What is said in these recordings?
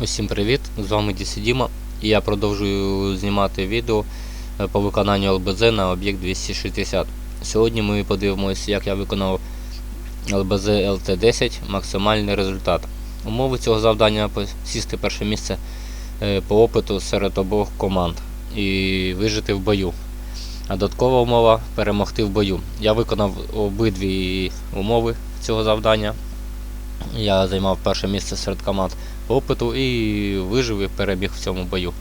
Усім привіт! З вами Діси Діма і я продовжую знімати відео е, по виконанню ЛБЗ на об'єкт 260. Сьогодні ми подивимося, як я виконав ЛБЗ ЛТ-10 максимальний результат. Умови цього завдання посісти перше місце е, по опиту серед обох команд і вижити в бою. А додаткова умова перемогти в бою. Я виконав обидві умови цього завдання. Я займав перше місце серед команд опиту і вижив і переміг в цьому бою.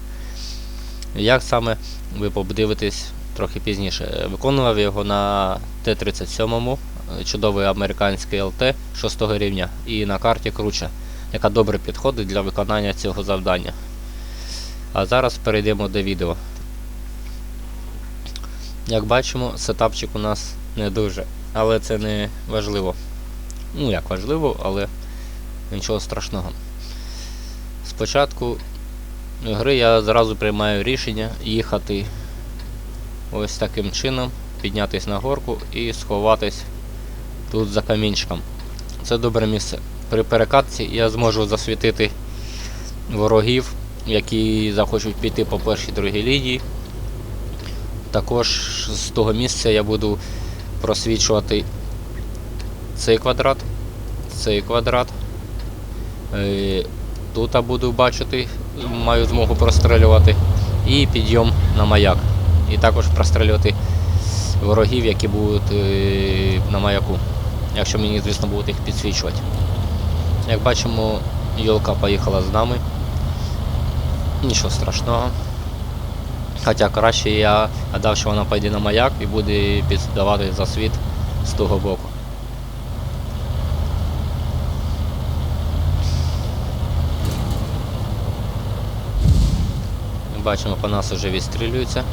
Як саме ви подивитесь трохи пізніше. Виконував його на Т-37, чудовий американський ЛТ 6 рівня, і на карті круче, яка добре підходить для виконання цього завдання. А зараз перейдемо до відео. Як бачимо, сетапчик у нас не дуже, але це не важливо. Ну як важливо, але нічого страшного. Спочатку гри я зразу приймаю рішення їхати ось таким чином, піднятися на горку і сховатись тут за камінчиком. Це добре місце. При перекатці я зможу засвітити ворогів, які захочуть піти по першій другій лінії. Також з того місця я буду просвічувати цей квадрат, цей квадрат. Тут буду бачити, маю змогу прострелювати. І підйом на маяк. І також прострелювати ворогів, які будуть е, на маяку. Якщо мені, звісно, будуть їх підсвічувати. Як бачимо, Йолка поїхала з нами. Нічого страшного. Хоча краще я гадав, що вона пойде на маяк і буде піддавати засвіт з того боку. Бачимо, по нас вже відстрілюються.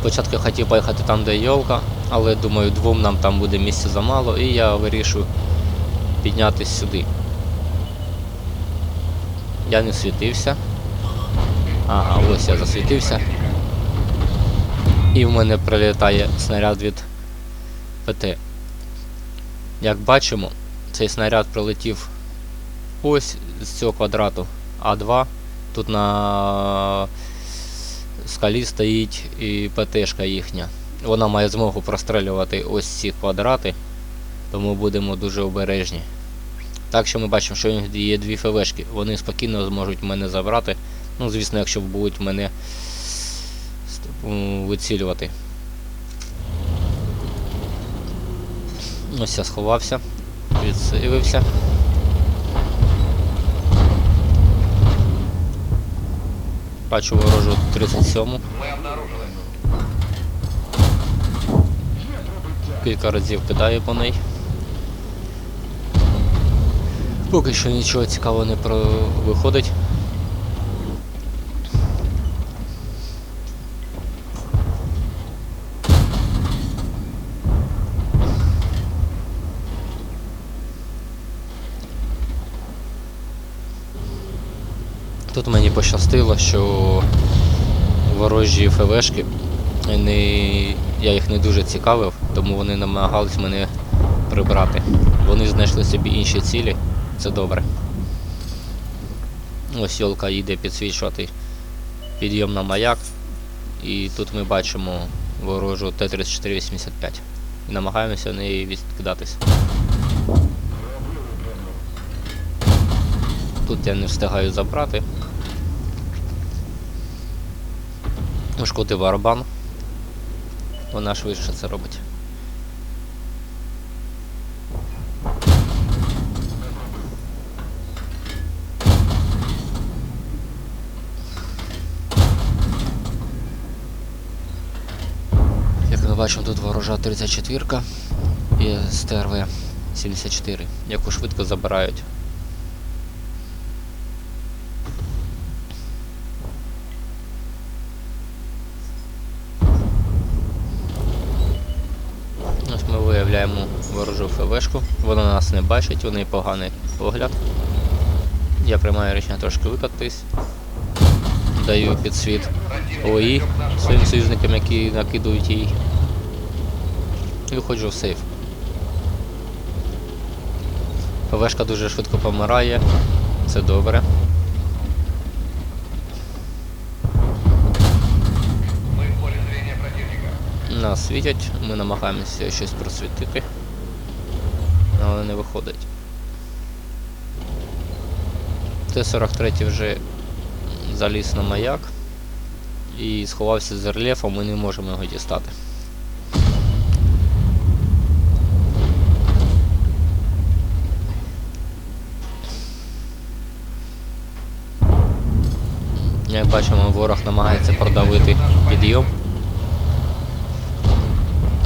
Спочатку хотів поїхати там, де йолка, але думаю, двом нам там буде місця замало, і я вирішую піднятися сюди. Я не світився. Ага, ось я засвітився. І в мене прилітає снаряд від ПТ. Як бачимо, цей снаряд прилетів ось з цього квадрату А2. Тут на скалі стоїть і ПТшка їхня. Вона має змогу прострелювати ось ці квадрати, тому будемо дуже обережні. Так що ми бачимо, що є дві ФВшки. Вони спокійно зможуть мене забрати. Ну, звісно, якщо будуть мене вицілювати. Ось я сховався, відсилився. Бачу ворожу 37-му. Кілька разів кидаю по неї. Поки що нічого цікавого не виходить. Тут мені пощастило, що ворожі ФВшки не, я їх не дуже цікавив, тому вони намагались мене прибрати. Вони знайшли собі інші цілі, це добре. Ось Йолка їде підсвічувати підйом на маяк. І тут ми бачимо ворожу Т-3485. І намагаємося в неї відкидатись. Тут я не встигаю забрати. Шкоди барабан. Вона швидше це робить. Як ми бачимо, тут ворожа 34 і СТРВ 74, яку швидко забирають. Ми ворожу ФВшку. Вона нас не бачить, у неї поганий погляд. Я приймаю рішення трошки викатись. Даю підсвіт ОІ своїм союзникам, які накидують її. І виходжу в сейф. ФВшка дуже швидко помирає, це добре. Нас світять, ми намагаємося щось просвітити. Але не виходить. Т-43 вже заліз на маяк і сховався з рельєфом, ми не можемо його дістати. Як бачимо, ворог намагається продавити підйом.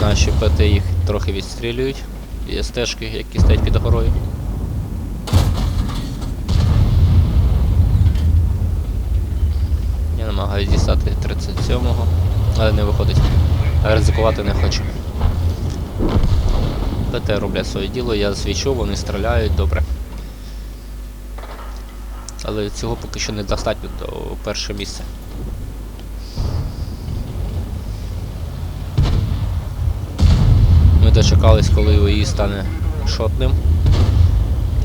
Наші ПТ їх трохи відстрілюють. Є стежки, які стоять під горою. Я намагаюся дістати 37-го, але не виходить. Ризикувати не хочу. ПТ роблять своє діло, я свічу, вони стріляють добре. Але цього поки що недостатньо до перше місце. Ми дочекались, коли ОІ стане шотним.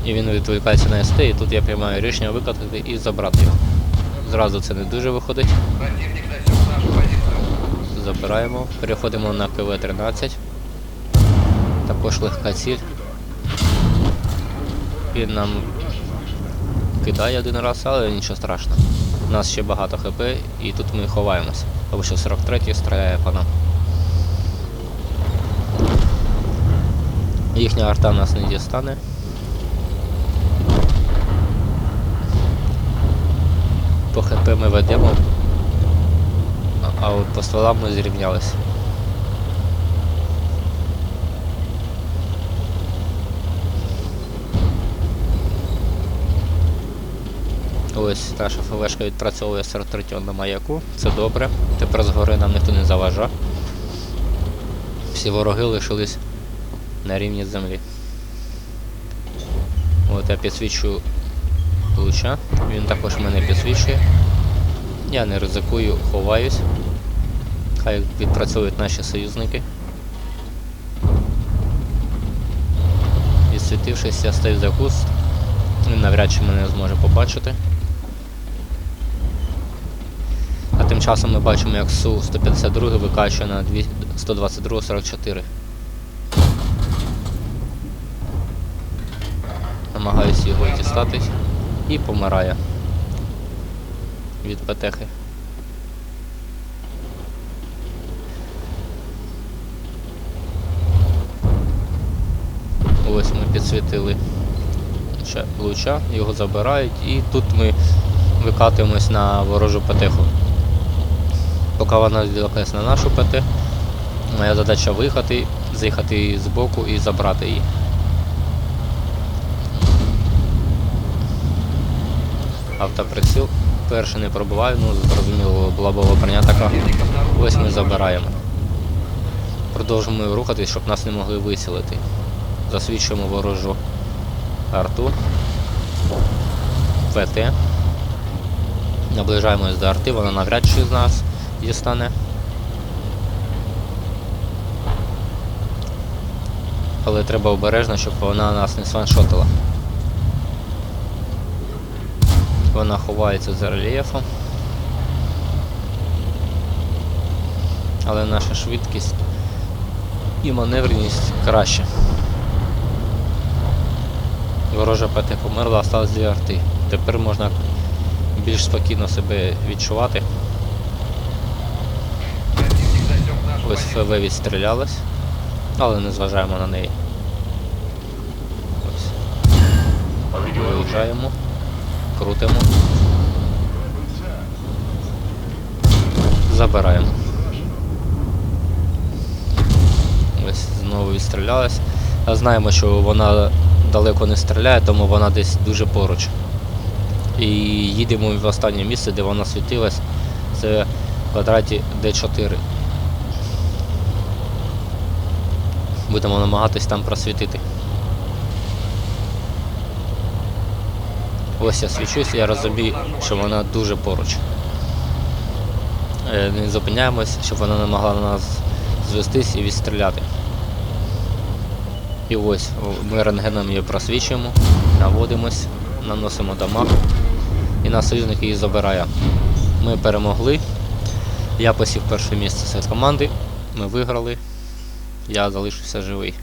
І він відволікається на СТ, і тут я приймаю рішення викатати і забрати його. Зразу це не дуже виходить. Забираємо. Переходимо на КВ-13. Також легка ціль. Він нам кидає один раз, але нічого страшного. У нас ще багато ХП і тут ми ховаємося, тому що 43-й стріляє по нам. Їхня арта нас не дістане. По ХП ми ведемо, а- от по стволам ми зрівнялися. Ось наша ФВшка відпрацьовує 43 на маяку. Це добре. Тепер згори нам ніхто не заважав. Всі вороги лишились на рівні землі. От я підсвічую луча. Він також мене підсвічує. Я не ризикую, ховаюсь. Хай відпрацьовують наші союзники. Відсвітившись, я стою за куст. Він навряд чи мене зможе побачити. А тим часом ми бачимо, як Су-152 викачує на 122-44. Намагаюсь його дістати і помирає від петехи. Ось ми підсвітили луча, його забирають і тут ми викатуємось на ворожу петеху. Поки вона відвлеклась на нашу ПТ, моя задача виїхати, заїхати з боку і забрати її. Автоприціл перший не пробиваю, ну зрозуміло, була броня така. Ось ми забираємо. Продовжуємо рухатись, щоб нас не могли висілити. Засвідчуємо ворожу арту. ПТ. Наближаємось до арти, вона навряд чи з нас дістане. Але треба обережно, щоб вона нас не сваншотила. Вона ховається за рельєфом. Але наша швидкість і маневреність краще. Ворожа ПТ померла, осталось дві арти. Тепер можна більш спокійно себе відчувати. Ось ФВ відстрілялась, але не зважаємо на неї. Ось. Виїжджаємо, крутимо. Забираємо. Ось знову відстрілялась. Знаємо, що вона далеко не стріляє, тому вона десь дуже поруч. І їдемо в останнє місце, де вона світилась. Це в квадраті D4. Будемо намагатись там просвітити. Ось я свічусь, я розумію, що вона дуже поруч. Е, Не зупиняємось, щоб вона не могла на нас звестись і відстріляти. І ось ми рентгеном її просвічуємо, наводимось, наносимо дамаг і наш союзник її забирає. Ми перемогли. Я посів перше місце серед команди. Ми виграли. Я залишився живий.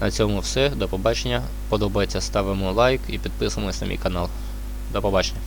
На цьому все. До побачення. Подобається, ставимо лайк і підписуємось на мій канал. До побачення.